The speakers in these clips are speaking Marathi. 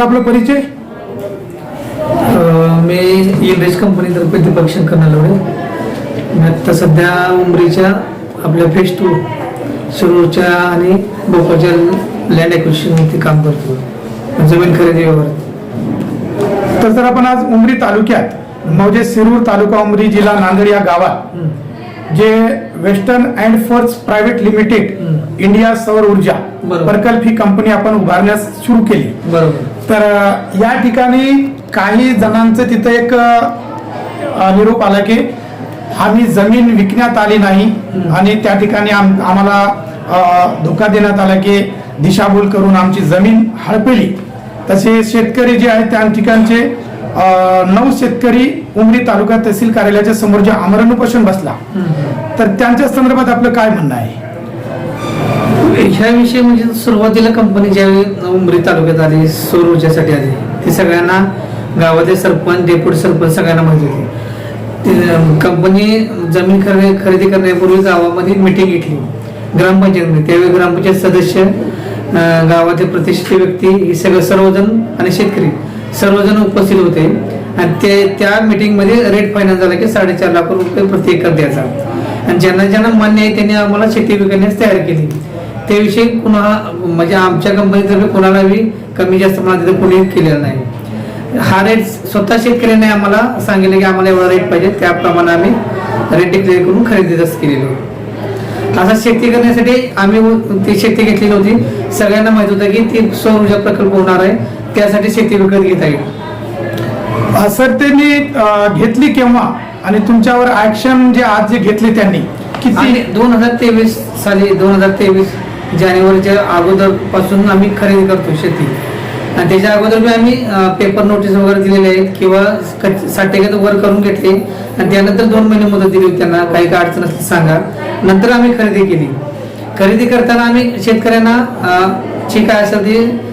सर आपला परिचय? मी इलेज कंपनीतर्फे दीपक शंकर नलवडे. मी आत्ता सध्या उमरीच्या आपल्या फेज टू शिरूरच्या आणि भोपाळच्या लँड ॲक्विजिशनवरती काम करतो. जमीन खरेदी व्यवहार. तर सर आपण आज उमरी तालुक्यात म्हणजे शिरूर तालुका उमरी जिल्हा नांदेड या गावात जे western and force private limited. India सौर ऊर्जा. प्रकल्प ही कंपनी आपण उभारण्यास सुरू केली. बरोबर. तर या ठिकाणी काही जणांचं तिथं एक निरोप आला की आम्ही जमीन विकण्यात आली नाही. आणि त्या ठिकाणी आम- आम्हाला धोका देण्यात आला की दिशाभूल करून आमची जमीन हडपली. तसे शेतकरी जे आहेत त्या ठिकाणचे नऊ शेतकरी उमरी तालुका तहसील कार्यालयाच्या समोर जे आमरण उपोषण बसला. तर त्यांच्या संदर्भात आपलं काय म्हणणं आहे? ह्याविषयी म्हणजे सुरुवातीला कंपनी ज्यावेळी उमरी तालुक्यात आली सौर ऊर्जेसाठी आली ती सगळ्यांना गावातील सरपंच डेप्युटी सरपंच सगळ्यांना माहिती होती. कंपनी जमीन खरेदी खरेदी करण्यापूर्वी गावामध्ये मिटिंग घेतली. ग्रामपंचायतमध्ये. त्यावेळी ग्रामपंचायत सदस्य गावातील प्रतिष्ठित व्यक्ती हे सगळं सर्वजण आणि शेतकरी सर्वजण उपस्थित होते. आणि ते त्या मिटिंगमध्ये रेट फायनान्स झाला की साडेचार लाख रुपये प्रति एकर द्यायचा. आणि ज्यांना ज्यांना मान्य आहे त्यांनी आम्हाला शेती विकण्यास तयार केली. त्याविषयी कुणा म्हणजे आमच्या कंपनीतर्फे कुणाला बी कमी जास्त तिथे कोणी केलेलं नाही. हा रेट स्वतः शेतकऱ्यांनी आम्हाला सांगितलं की आम्हाला एवढा रेट पाहिजे. त्याप्रमाणे आम्ही रेट डिक्लेअर करून खरेदीच केलेली होती. असा शेती करण्यासाठी आम्ही ती शेती घेतलेली होती. सगळ्यांना माहीत होतं की ती सौर ऊर्जा प्रकल्प होणार आहे. त्यासाठी शेती विकत घेता येईल. सर त्यांनी घेतली केव्हा? आणि तुमच्यावर ऍक्शन जे आज जे घेतले त्यांनी किती? दोन हजार तेवीस साली दोन हजार तेवीस जानेवारीच्या अगोदरपासून आम्ही खरेदी करतो शेती. आणि त्याच्या अगोदर बी आम्ही पेपर नोटीस वगैरे दिलेले आहेत किंवा साठ टक्के वर करून घेतले. आणि त्यानंतर दोन महिने मुदत दिली होती त्यांना. काही काय अडचण असली सांगा. नंतर आम्ही खरेदी केली. खरेदी करताना आम्ही शेतकऱ्यांना अं, जी काय असेल ती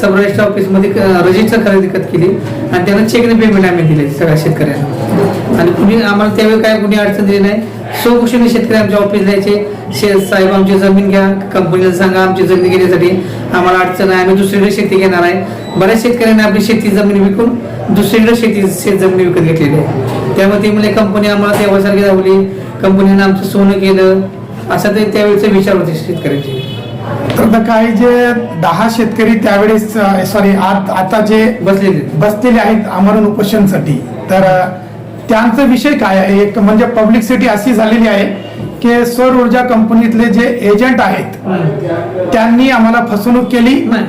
सब रजिस्टर ऑफिसमध्ये रजिस्टर खरेदी खत केली. आणि त्यांना चेकने पेमेंट आम्ही दिले सगळ्या शेतकऱ्यांना. आणि कुणी आम्हाला त्यावेळी काय कुणी अडचण दिली नाही. सो गोष्टीने शेतकरी आमच्या ऑफिस यायचे. शे साहेब आमची जमीन घ्या. कंपनीला सांगा आमची जमीन घेण्यासाठी. आम्हाला अडचण आहे आम्ही दुसरीकडे शेती घेणार आहे. बऱ्याच शेतकऱ्यांनी आपली शेती जमीन विकून दुसरीकडे शेती शेत जमीन विकत घेतलेली आहे. त्यामुळे ती म्हणजे कंपनी आम्हाला देवासारखी दावली कंपनीनं आमचं सोनं केलं. असा ते त्यावेळेचा विचार होते शेतकऱ्यांचे. तर आता काही जे दहा शेतकरी त्यावेळेस सॉरी आता जे बसलेले. बसलेले आहेत आमरण उपोषणसाठी तर त्यांचा विषय काय आहे? एक म्हणजे पब्लिसिटी अशी झालेली आहे की सौर ऊर्जा कंपनीतले जे एजंट आहेत त्यांनी आम्हाला फसवणूक केली? नाही.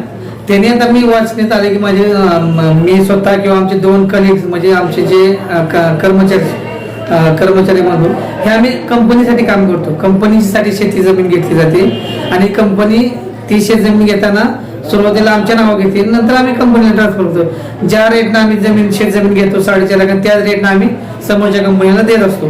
त्याने आता मी वाचण्यात आले की माझे मी स्वतः किंवा आमचे दोन कलिग्स म्हणजे आमचे जे कर्मचारी कर्मचारी म्हणून हे आम्ही कंपनीसाठी काम करतो. कंपनीसाठी शेती जमीन घेतली जाते आणि कंपनी ती शेत जमीन घेताना सुरुवातीला आमच्या नावा घेतील नंतर आम्ही कंपनीला ट्रान्सफर करतो ज्या रेटनं आम्ही जमीन शेत जमीन घेतो साडेचार लाख त्याच रेटनं आम्ही समोरच्या कंपनीला देत असतो.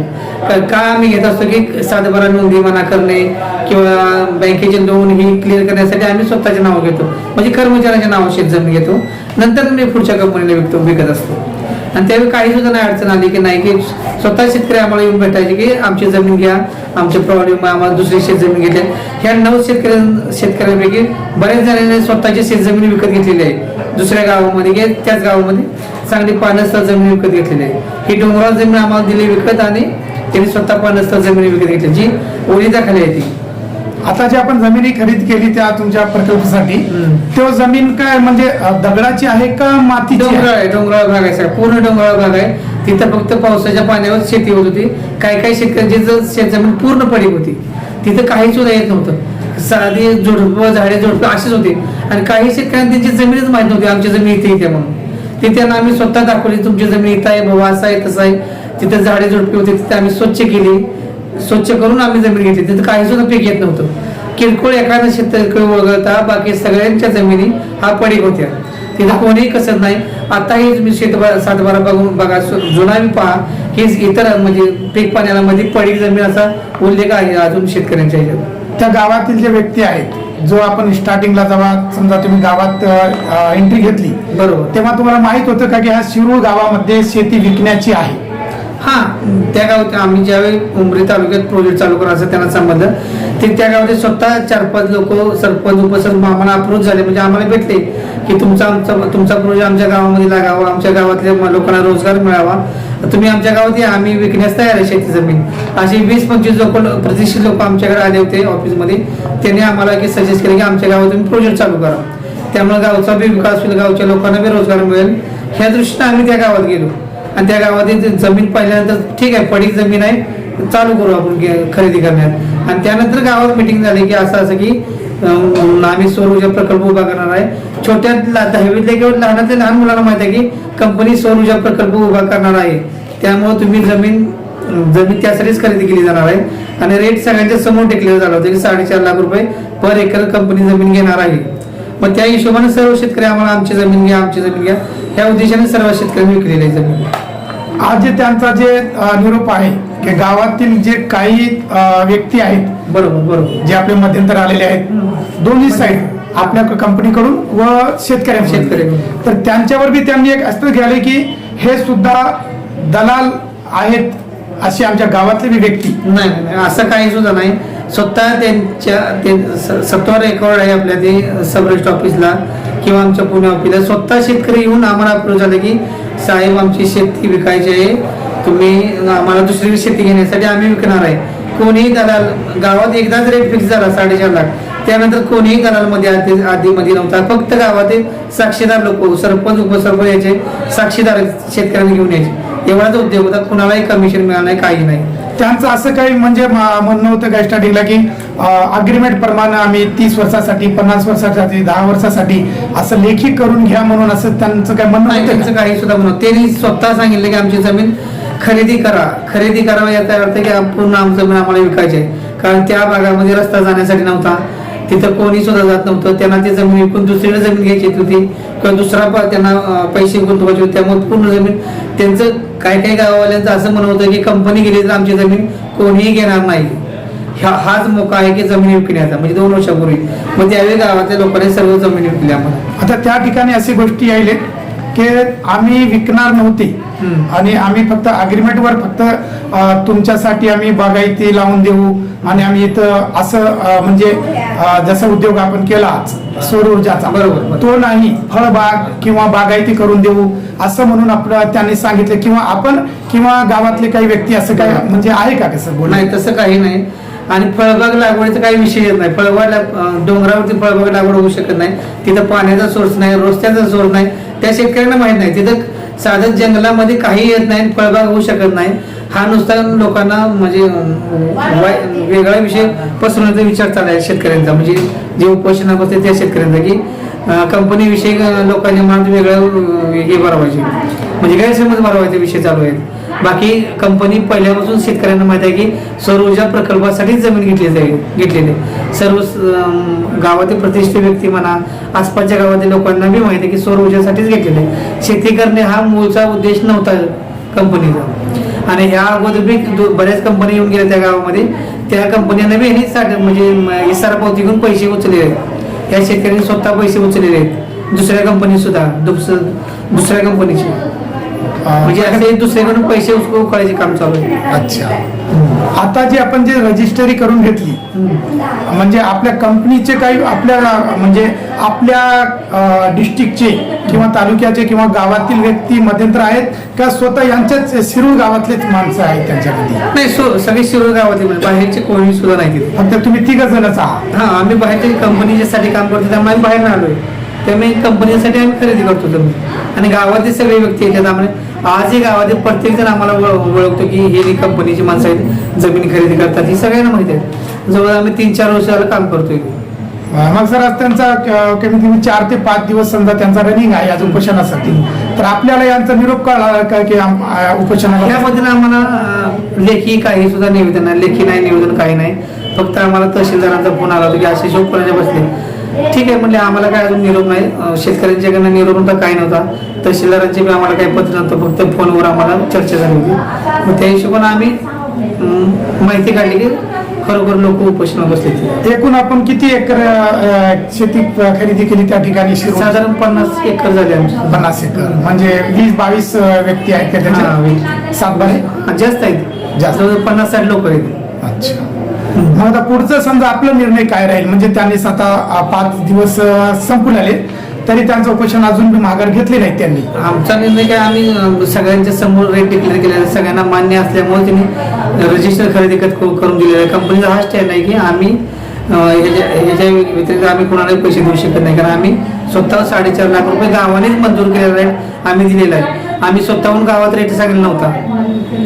का- आम्ही घेत असतो की सातबारा नोंदी मना करणे किंवा बँकेचे लोन ही क्लिअर करण्यासाठी आम्ही स्वतःचे नाव घेतो. म्हणजे कर्मचाऱ्यांच्या नाव शेत जमीन घेतो. नंतर मी पुढच्या कंपनीला विकतो विकत असतो. आणि त्यावेळी काही सुद्धा नाही अडचण आली की नाही की स्वतः शेतकरी आम्हाला येऊन भेटायचे की आमची जमीन घ्या आमचे प्रॉब्लेम आम्हाला दुसरी शेत जमीन घेतली. ह्या नऊ शेतकऱ्यां शेतकऱ्यांपैकी बऱ्याच जणांनी स्वतःची शेत जमीन विकत घेतलेली आहे. दुसऱ्या गावामध्ये की त्याच गावामध्ये चांगली पानस्तर जमीन विकत घेतलेली आहे. ही डोंगराळ जमीन आम्हाला दिली विकत आणि त्यांनी स्वतः पानस्तर जमीन विकत घेतली जी ओलिताखाली आहे ती. आता जे आपण जमिनी खरेदी केली त्या तुमच्या प्रकल्पासाठी. तो जमीन काय म्हणजे दगडाची आहे का मातीची डोंगराळ आहे डोंगराळ भाग आहे पूर्ण डोंगराळ भाग आहे. तिथं फक्त पावसाच्या पाण्यावर शेती होत होती. काही काही शेतकऱ्यांची जर शेतजमीन पूर्ण पडीक होती. तिथं काही सुद्धा येत नव्हतं. साधी झुडपं झाडे झुडपं अशीच होते. आणि काही शेतकऱ्यांना त्यांची जमीनच माहीत नव्हती आमची जमीन इथे इथे म्हणून. ते त्यांना आम्ही स्वतः दाखवली तुमची जमीन इथं आहे बाबा असं आहे तसं आहे. तिथं झाडे झुडपे होते तिथे आम्ही स्वच्छ केली. स्वच्छ करून आम्ही जमीन घेतली. तिथं काही सुद्धा पीक येत नव्हतं. किरकोळ एखादा शेतकरी वगळता बाकी सगळ्यांच्या जमिनी हा पडीक होत्या. तिथं कोणीही कसत नाही. आताही तुम्ही शेत सातबारा बघून बघा जुना मी पहा. हे इतर म्हणजे पीक पाण्याला मध्ये पडीक जमीन असा उल्लेख आहे अजून शेतकऱ्यांच्या ह्याच्यात त्या गावातील जे व्यक्ती आहेत जो आपण स्टार्टिंगला जेव्हा समजा तुम्ही गावात एंट्री घेतली बरोबर. तेव्हा तुम्हाला माहीत होतं का की ह्या शिरूर गावामध्ये शेती विकण्याची आहे? हा त्या गावात आम्ही ज्यावेळी उमरी तालुक्यात प्रोजेक्ट चालू करा असं त्यांना समजलं ते त्या गावात स्वतः चार पाच लोक सरपंच उपसरपंच आम्हाला अप्रोच झाले. म्हणजे आम्हाला भेटले की तुमचा आमचा तुमचा प्रोजेक्ट आमच्या गावामध्ये लागावा आमच्या गावातल्या लोकांना रोजगार मिळावा. तुम्ही आमच्या गावात या आम्ही विकण्यास तयार आहे शेती जमीन. असे वीस पंचवीस लोक प्रतिष्ठित लोक आमच्याकडे आले होते ऑफिसमध्ये. त्यांनी आम्हाला की सजेस्ट केलं की आमच्या गावात तुम्ही प्रोजेक्ट चालू करा. त्यामुळे गावचा बी विकास होईल गावच्या लोकांना बी रोजगार मिळेल. ह्या दृष्टीने आम्ही त्या गावात गेलो. आणि त्या गावात जमीन पाहिल्यानंतर ठीक आहे पडीक जमीन आहे चालू करू आपण खरेदी करण्यात. आणि त्यानंतर गावात मिटिंग झाली की असं असं की आम्ही सौर ऊर्जा प्रकल्प उभा करणार आहे. छोट्या दहावीतल्या किंवा लहानातल्या लहान मुलांना माहिती आहे की कंपनी सौर ऊर्जा प्रकल्प उभा करणार आहे. त्यामुळे तुम्ही जमीन जमीन त्यासाठीच खरेदी केली जाणार आहे. आणि रेट सगळ्यांच्या समोर टेकलेलं झालं होतं की साडेचार लाख रुपये पर एकर कंपनी जमीन घेणार आहे. मग त्या हिशोबाने सर्व शेतकरी आम्हाला आमची जमीन घ्या आमची जमीन घ्या. ह्या उद्देशाने सर्व शेतकऱ्यांनी विकलेली आहे जमीन. आज जे त्यांचा जे निरोप आहे की गावातील जे काही व्यक्ती आहेत बरोबर बरोबर. जे आपले मध्यंतर आलेले आहेत दोन्ही साईड आपल्या कंपनीकडून व शेतकऱ्यांकडून. शेतकऱ्यांकडून. तर त्यांच्यावर बी त्यांनी एक अस्त्र घ्याले की हे सुद्धा दलाल आहेत अशी आमच्या गावातली बी व्यक्ती. नाही असं काही सुद्धा नाही. स्वतः त्यांच्या ते स- सत्वा रेकॉर्ड आहे आपल्या ते सब रजिस्टर ऑफिसला किंवा आमच्या पुणे ऑफिसला. स्वतः शेतकरी येऊन आम्हाला अप्रोच झाले की साहेब आमची शेती विकायची आहे. तुम्ही आम्हाला दुसरी शेती घेण्यासाठी आम्ही विकणार आहे. कोणीही दलाल गावात एकदाच रेट फिक्स झाला साडेचार लाख. त्यानंतर कोणीही दलाल मध्ये आधी आधीमध्ये नव्हता. फक्त गावातील साक्षीदार लोक सरपंच उपसरपंच याचे साक्षीदार शेतकऱ्यांनी घेऊन यायचे. एवढाच उद्योग होता. कुणालाही कमिशन मिळालं नाही काही नाही. त्यांचं असं काही म्हणजे म्हणणं होतं काय स्टार्टिंगला की अग्रीमेंट प्रमाणे आम्ही तीस वर्षासाठी पन्नास वर्षासाठी दहा वर्षासाठी असं लेखी करून घ्या म्हणून असं त्यांचं काय म्हणणं त्यांचं? काही सुद्धा म्हणून त्यांनी स्वतः सांगितलं की आमची जमीन खरेदी करा. खरेदी करावा याचा अर्थ की पूर्ण आमची जमीन आम्हाला विकायची आहे. कारण त्या भागामध्ये रस्ता जाण्यासाठी नव्हता. तिथं कोणी सुद्धा जात नव्हतं. त्यांना ती जमीन विकून दुसरीकडे जमीन घ्यायची होती. किंवा दुसरा त्यांना पैसे गुंतवायचे होते. त्यामुळे पूर्ण जमीन त्यांचं काही काही गाववाल्यांचं असं म्हणणं होतं की कंपनी गेली तर आमची जमीन कोणीही घेणार नाही. ह्या हाच मोका आहे की जमीन विकण्याचा. म्हणजे दोन वर्षापूर्वी. मग त्यावेळी गावातल्या लोकांनी सर्व जमीन विकली आम्हाला. आता त्या ठिकाणी अशी गोष्टी यायले. की आम्ही विकणार नव्हते. आणि आम्ही फक्त अग्रीमेंटवर फक्त तुमच्यासाठी आम्ही बागायती लावून देऊ. आणि आम्ही इथं असं म्हणजे जसा उद्योग आपण केला सौर ऊर्जाचा बरोबर. तो नाही फळबाग किंवा बागायती करून देऊ असं म्हणून आपलं त्यांनी सांगितलं. किंवा आपण किंवा गावातले काही व्यक्ती असं काय म्हणजे आहे का कसं बोल नाही तसं काही नाही. आणि फळबाग लागवडीचा काही विषय येत नाही. फळबाग डोंगरावरती फळबाग लागवड होऊ शकत नाही. तिथं पाण्याचा सोर्स नाही रस्त्याचा सोर्स नाही. त्या शेतकऱ्यांना माहीत नाही. तिथं साधं जंगलामध्ये काही येत नाही फळबाग होऊ शकत नाही. हा नुसता लोकांना म्हणजे वेगळा विषय पसरवण्याचा विचार चालला आहे शेतकऱ्यांचा. म्हणजे जे उपोषणा बसते त्या शेतकऱ्यांचा की कंपनी विषयी लोकांच्या मनात वेगळं हे भरवायचे. म्हणजे गैरसमज भरवायचे विषय चालू आहेत. बाकी कंपनी पहिल्यापासून शेतकऱ्यांना माहिती आहे की सौर ऊर्जा प्रकल्पासाठीच जमीन घेतली जाईल घेतलेली. आहे. सर्व गावातील प्रतिष्ठित व्यक्ती म्हणा आसपासच्या गावातील लोकांना बी माहिती आहे की सौर ऊर्जासाठीच घेतलेले आहे. शेती करणे हा मूळचा उद्देश नव्हता कंपनीचा आणि ह्या अगोदर बी बऱ्याच कंपनी येऊन गेल्या त्या गावामध्ये. त्या कंपन्यांना बी यांनी साठ म्हणजे इसारा पावती घेऊन पैसे उचलले आहेत. त्या शेतकऱ्यांनी स्वतः पैसे उचललेले आहेत. दुसऱ्या कंपनी सुद्धा दुसऱ्या कंपनीचे म्हणजे असे दुसऱ्याकडून पैसे उकळायचे काम चालू आहे. अच्छा. आता जे आपण जे रजिस्ट्री करून घेतली म्हणजे आपल्या कंपनीचे काही आपल्या म्हणजे आपल्या डिस्ट्रिक्टचे किंवा तालुक्याचे किंवा गावातील व्यक्ती मध्यंतर आहेत का स्वतः यांच्याच शिरूर गावातलेच माणसं आहेत त्यांच्यामध्ये? नाही सो सगळे शिरोळ गावातील म्हणजे बाहेरचे कोणी सुद्धा नाही तिथे. फक्त तुम्ही तिघ जणच आहात. हा आम्ही बाहेरच्या कंपनीच्यासाठी काम करतो त्यामुळे बाहेर आलोय. त्यामुळे कंपनीसाठी आम्ही खरेदी करतो जमीन आणि गावातील सगळे व्यक्ती आहेत त्यामुळे आजही गावातील प्रत्येक जण आम्हाला ओळ- ओळखतो की हे कंपनीची माणसं आहेत जमीन खरेदी करतात ही सगळ्यांना माहिती आहे. जवळ आम्ही तीन चार वर्षाला काम करतोय. मग सर आज त्यांचा कमीत कमी चार ते पाच दिवस समजा त्यांचा रनिंग आहे आज उपोषणासाठी. तर आपल्याला यांचा निरोप कळला का की उपोषणाला यामध्ये आम्हाला लेखी काही सुद्धा निवेदन नाही. लेखी नाही निवेदन काही नाही. फक्त आम्हाला तहसीलदारांचा फोन आला होता की असे शोक बसले? ठीक आहे म्हणले आम्हाला काय अजून निरोप नाही. शेतकऱ्यांच्याकडनं निरोप नव्हता काही नव्हता. तहसीलदारांचे बी आम्हाला काही पत्र नव्हतं फक्त फोनवर आम्हाला चर्चा झाली होती. मग त्या हिशोबाने आम्ही माहिती काढली की खरोखर लोक उपोषणाला बसले. एकूण आपण किती एकर शेती खरेदी केली त्या ठिकाणी साधारण पन्नास एकर झाले आमचे. पन्नास एकर. म्हणजे वीस बावीस व्यक्ती आहेत का त्याच्यात? वीस. सातबारे? जास्त आहेत. जास्त. पन्नास साठ लोक आहेत. अच्छा. मग आता पुढचं समजा आपला निर्णय काय राहील? म्हणजे त्यांनी स्वतः पाच दिवस संपून आले तरी त्यांचं उपोषण अजून माघार घेतली नाही त्यांनी. आमचा निर्णय काय आम्ही सगळ्यांच्या समोर रेट डिक्लेअर केलेला सगळ्यांना मान्य असल्यामुळे त्यांनी रजिस्टर खरेदी करून दिलेलं आहे. कंपनीचा हा स्टँड आहे की आम्ही ह्याच्या व्यतिरिक्त आम्ही कोणालाही पैसे देऊ शकत नाही. कारण आम्ही स्वतः साडेचार लाख रुपये गावानेच मंजूर केलेला आहे. आम्ही दिलेला आहे. आम्ही स्वतःहून गावात रेट सांगितला नव्हता.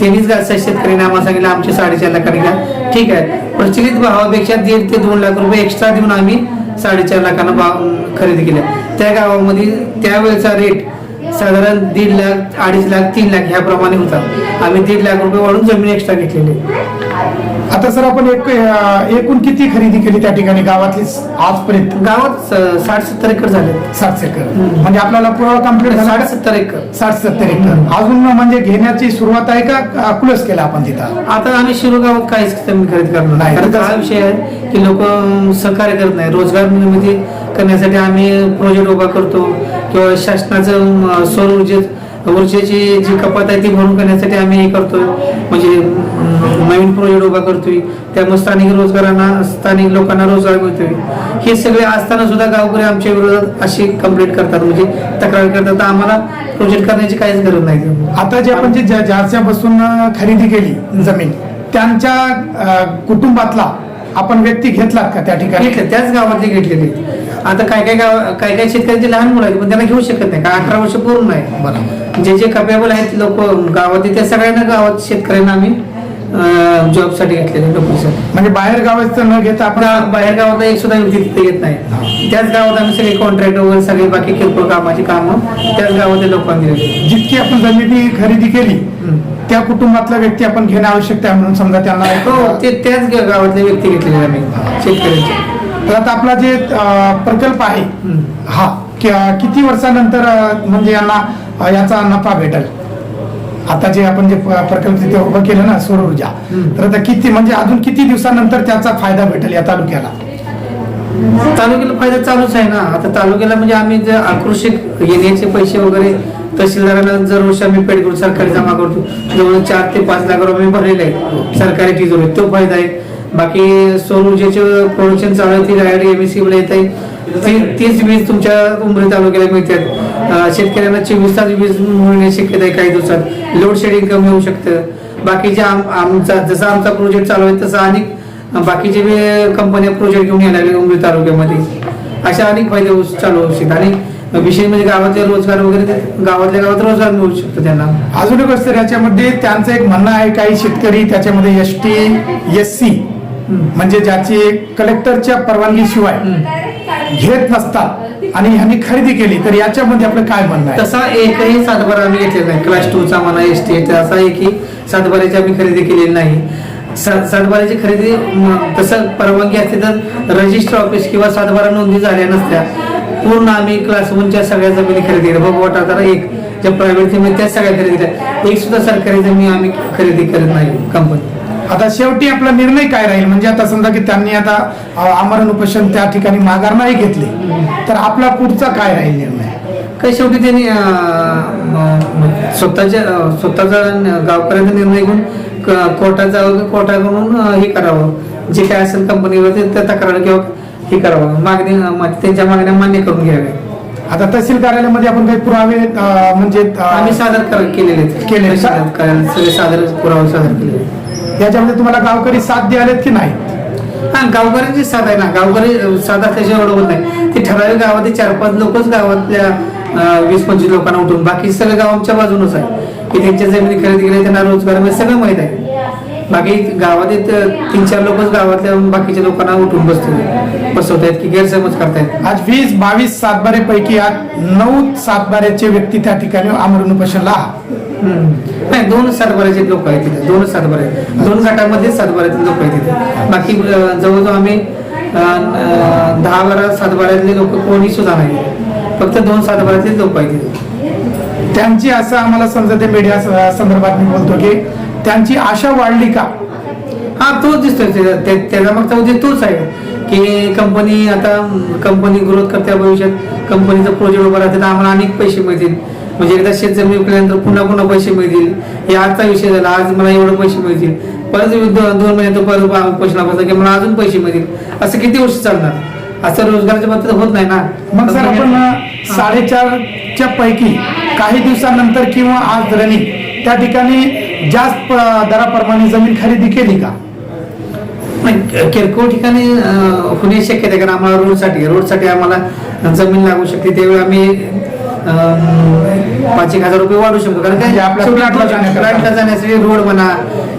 त्यांनीच गा- शेतकऱ्यांनी आम्हाला सांगितलं आमचे साडेचार लाखाने घ्या. ठीक आहे. प्रचलित भावापेक्षा दीड ते दोन लाख रुपये एक्स्ट्रा देऊन आम्ही साडेचार लाखांना भाव खरेदी केल्या. त्या गावामध्ये त्यावेळेचा रेट साधारण दीड लाख अडीच लाख तीन लाख ह्याप्रमाणे होता. आम्ही दीड लाख रुपये वाढून जमीन एक्स्ट्रा घेतलेली आता सर आपण एक एकूण किती खरेदी केली त्या ठिकाणी गावातली आजपर्यंत? गावात साठ सत्तर एकर झाले. सात एकर. म्हणजे आपल्याला पूर्ण कंप्लीट झाला? साठ सत्तर एकर. साठ सत्तर एकर. अजून म्हणजे घेण्याची सुरुवात आहे का क्लोज केला आपण तिथं? आता आम्ही शिरू गावात काहीच खरेदी करणार नाही. हा विषय आहे की लोक सहकार्य करत नाही. रोजगार निर्मिती करण्यासाठी आम्ही प्रोजेक्ट उभा करतो. किंवा शासनाचं सौर ऊर्जे ऊर्जेची जी कपात आहे ती भरून करण्यासाठी आम्ही हे करतोय. म्हणजे नवीन प्रोजेक्ट उभा करतोय. त्यामुळे स्थानिक रोजगारांना स्थानिक लोकांना रोजगार मिळतोय. हे सगळे असताना सुद्धा गावकरी आमच्या विरोधात अशी कंप्लेंट करतात. म्हणजे तक्रार करतात. आम्हाला प्रोजेक्ट करण्याची काहीच गरज नाही. आता जे आपण जे ज्या- ज्याच्यापासून खरेदी केली जमीन त्यांच्या कुटुंबातला आपण व्यक्ती घेतलात का त्या ठिकाणी? त्याच गावातले घेतलेले. आता काय काय गाव काय काय शेतकऱ्यांचे लहान मुलं आहेत पण त्यांना घेऊ शकत नाही कारण अठरा वर्ष पूर्ण नाही बरोबर. जे जे कपेबल आहेत लोक गावात त्या सगळ्यांना गावात शेतकऱ्यांना आम्ही जॉबसाठी घेतलेले नोकरीसाठी म्हणजे बाहेर गावाचं न घेता आपण गा- बाहेर गावात एक सुद्धा व्यक्ती तिथे येत नाही. त्याच गावात आम्ही सगळे कॉन्ट्रॅक्ट वगैरे सगळे बाकी किरकोळ कामाची कामं त्याच गावातल्या लोकांना दिलेली जितकी आपण जमिनी खरेदी केली त्या कुटुंबातला व्यक्ती आपण घेणं आवश्यक आहे म्हणून समजा हो त्यांना ते त्याच गावातले व्यक्ती घेतलेले आम्ही शेतकऱ्यांचे. तर आता आपला जे प्रकल्प आहे. हा किती वर्षानंतर म्हणजे यांना याचा नफा भेटेल? आता जे आपण जे प्रकल्प तिथे उभं केलं ना सौर ऊर्जा. तर आता किती म्हणजे अजून किती दिवसानंतर त्याचा फायदा भेटेल या तालुक्याला? तालुक्याला फायदा चालूच आहे ना. आता तालुक्याला म्हणजे आम्ही जे आकृषिक येण्याचे पैसे वगैरे तहसीलदारांना दरवर्षी आम्ही पेड करून सरकारी जमा करतो. जवळ चार ते पाच लाख रुपये भरलेले आहेत सरकारी तिजोरी तो फायदा आहे. बाकी सौर ऊर्जेचे प्रोडक्शन चालू आहे ती डायरेक्ट एमएससी ला येत आहे तीच वीज तुमच्या उमरी तालुक्याला मिळतात शेतकऱ्यांना चोवीस तास वीज मिळणे शक्यता आहे काही दिवसात. लोड शेडिंग कमी होऊ शकतं. बाकीचे आम- आमचा जसा आमचा प्रोजेक्ट चालू आहे तसा अनेक बाकीचे बी कंपन्या प्रोजेक्ट घेऊन यायला लागले उमरी तालुक्यामध्ये अशा अनेक फायदे चालू होऊ शकतात. आणि विशेष म्हणजे गावातले रोजगार वगैरे गावातल्या गावात रोजगार मिळू शकतो त्यांना. अजून एक असतं याच्यामध्ये त्यांचं एक म्हणणं आहे काही शेतकरी त्याच्यामध्ये एस टी एस सी म्हणजे ज्याची कलेक्टरच्या परवानगीशिवाय घेत नसतात आणि ह्यांनी खरेदी केली तर याच्यामध्ये आपलं काय म्हणणं आहे? तसा एकही सातबारा आम्ही घेतलेला नाही. क्लास टू चा म्हणा एस टी असा एकही सातबाऱ्याची आम्ही खरेदी केलेली नाही. सा- सातबाऱ्याची खरेदी तसं परवानगी असते तर रजिस्टर ऑफिस किंवा सातबारा नोंदी झाल्या नसत्या. पूर्ण आम्ही क्लास वनच्या सगळ्या जमिनी खरेदी केल्या. बघ वाटा एक ज्या प्रायव्हेट जमीन त्या सगळ्या खरेदी केल्या. एक सुद्धा सरकारी जमीन आम्ही खरेदी करत नाही कंपनी आता शेवटी आपला निर्णय काय राहील? म्हणजे आता समजा की त्यांनी आता आमरण उपोषण त्या ठिकाणी माघार नाही घेतली. तर आपला पुढचा काय राहील निर्णय? काही शेवटी त्यांनी स्वतःच्या स्वतःचा गावकऱ्यांचा निर्णय घेऊन कोर्टात जावं कोर्टाकडून हे करावं. जे काय असेल कंपनीवर ते त्या तक्रार किंवा हे करावं. मागणी त्यांच्या मागण्या मान्य करून घ्याव्या. आता तहसील कार्यालयामध्ये आपण काही पुरावे म्हणजे आम्ही सादर केलेले. केलेले सादर पुरावे सादर केलेले. याच्यामध्ये तुम्हाला गावकरी साथ द्यालेत की नाही? हा गावकऱ्यांची साथ आहे ना. गावकरी साधा त्याच्या एवढं होत नाही. ते ठराविक गावात चार पाच लोकच गावातल्या वीस पंचवीस लोकांना उठून. बाकी सगळं गाव आमच्या बाजूनच आहे. की त्यांच्या जमिनी खरेदी केल्या त्यांना रोजगार मिळेल सगळं माहीत आहे. बाकी गावात एक तीन चार लोकच गावातल्या बाकीच्या लोकांना उठून बसते बसवतायत की गैरसमज करतायत. आज वीस बावीस सातबारे पैकी आज नऊ सातबाऱ्याचे व्यक्ती त्या ठिकाणी आमरण उपोषणला आहात. नाही दोन सातबाऱ्याचे लोक आहेत तिथे. दोन सातबारे दोन गटामध्ये सातबाऱ्याचे लोक आहेत तिथे. बाकी जवळजवळ आम्ही दहा बारा सातबाऱ्यातले लोक कोणी सुद्धा नाही. फक्त दोन सातबाऱ्यातले लोक आहेत तिथे. त्यांची असं आम्हाला समजा ते मीडिया संदर्भात मी बोलतो की त्यांची आशा वाढली का? हा तोच दिसतोय. त्या- त्या- त्याचा मागचा उद्देश तोच आहे की कंपनी आता कंपनी ग्रोथ करते भविष्यात कंपनीचं प्रोजेक्ट उभं राहते तर आम्हाला अनेक पैसे मिळतील. म्हणजे एकदा शेत जमीन विकल्यानंतर पुन्हा पुन्हा पैसे मिळतील. हे आजचा विषय झाला. आज मला एवढे पैसे मिळतील. परत दोन महिन्यात परत पैसे लावायचा की मला अजून पैसे मिळतील. असं किती वर्ष चालणार? असं रोजगाराच्या बाबतीत होत नाही ना. मग सर आपण साडेचारच्या पैकी काही दिवसानंतर किंवा आज रनिंग त्या ठिकाणी जास्त दराप्रमाणे जमीन खरेदी केली का? किरकोळ ठिकाणी होण्याची शक्यता आहे कारण आम्हाला रोडसाठी रोडसाठी आम्हाला जमीन लागू शकते. त्यावेळी आम्ही पाच एक हजार रुपये वाढू शकतो. कारण म्हणजे काय आपल्या फ्लॅटला जाण्याकरता. फ्लॅटला जाण्यासाठी रोड म्हणा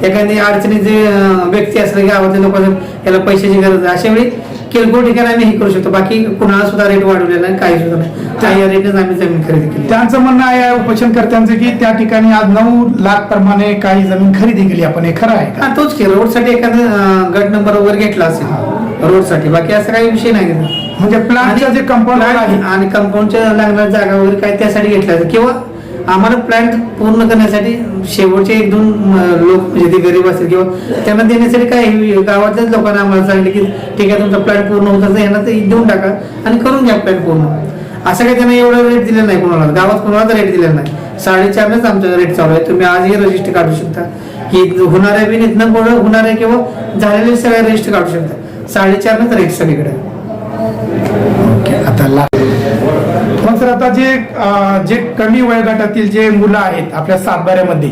एखादी अडचणी जे व्यक्ती असले गावातले लोक याला पैशाची गरज आहे. अशा वेळी किरकोळ ठिकाणी आम्ही हे करू शकतो. बाकी कुणाला सुद्धा रेट वाढवलेला नाही काही सुद्धा नाही. त्या या रेटनेच आम्ही जमीन खरेदी केली. त्यांचं म्हणणं आहे उपोषणकर्त्यांचं की त्या ठिकाणी आज नऊ लाख प्रमाणे काही जमीन खरेदी केली आपण. हे खरं आहे का? हा तोच की. रोडसाठी एखादं गट नंबर वगैरे घेतला असेल. रोडसाठी. बाकी असं काही विषय नाही. तिथं. म्हणजे प्लांटचं जे कंपाऊंड आहे. आणि कंपाऊंडच्या लागणाऱ्या जागा वगैरे काय त्यासाठी घेतल्या. किंवा आम्हाला प्लॅन्ट पूर्ण करण्यासाठी शेवटचे एक दोन लोक म्हणजे ते गरीब असतील किंवा त्यांना देण्यासाठी काय हे गावातल्याच लोकांना आम्हाला सांगितलं की ठीक आहे तुमचा प्लॅन पूर्ण होत असेल यांना ते देऊन टाका आणि करून घ्या प्लॅन पूर्ण. असं काही त्यांना एवढा रेट दिलेला नाही कोणाला. गावात कोणाला रेट दिलेला नाही. साडेचारनेच आमचा रेट चालू आहे. तुम्ही आजही रजिस्टर काढू शकता. की होणाऱ्या बी इथनं पुढं होणाऱ्या किंवा झालेले सगळे रजिस्टर काढू शकता. साडेचारनेच रेट सगळीकडे. आहे. आता ला- मग सर आता जे जे कमी वयोगटातील जे मुलं आहेत आपल्या सातबाऱ्यामध्ये.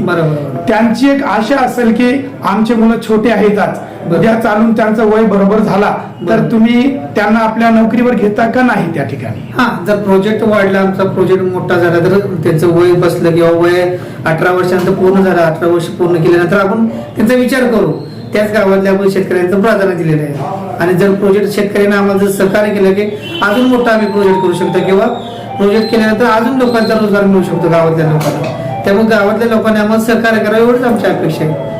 त्यांची एक आशा असेल की आमचे मुलं छोटे आहेत आज. उद्या चालून त्यांचं वय बरोबर झाला तर. तुम्ही त्यांना आपल्या नोकरीवर घेता का नाही त्या ठिकाणी हा जर प्रोजेक्ट वाढला आमचा प्रोजेक्ट मोठा झाला तर त्यांचं वय बसलं किंवा वय अठरा वर्षानंतर पूर्ण झालं अठरा वर्ष पूर्ण केल्यानंतर आपण त्यांचा विचार करू त्याच गावातल्या आपण शेतकऱ्यांचं प्राधान्य दिलेलं आहे आणि जर प्रोजेक्ट शेतकऱ्यांना आम्हाला जर सहकार्य केलं की अजून मोठा आम्ही प्रोजेक्ट करू शकतो किंवा प्रोजेक्ट केल्यानंतर अजून लोकांचा रोजगार मिळू शकतो गावातल्या लोकांना. त्यामुळे गावातल्या लोकांनी आम्हाला सहकार्य करावं एवढंच आमची अपेक्षा आहे.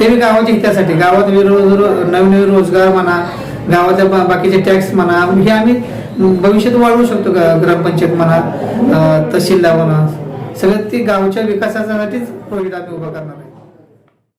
ते मी गावाच्या हितासाठी गावात विरो- नवीन नवीन रोजगार म्हणा गावातल्या बाकीचे टॅक्स म्हणा हे आम्ही भविष्यात वाढवू शकतो ग्रामपंचायत म्हणा तहसीलदार म्हणा. सगळं ते गावच्या विकासासाठीच प्रोजेक्ट आम्ही उभा करणार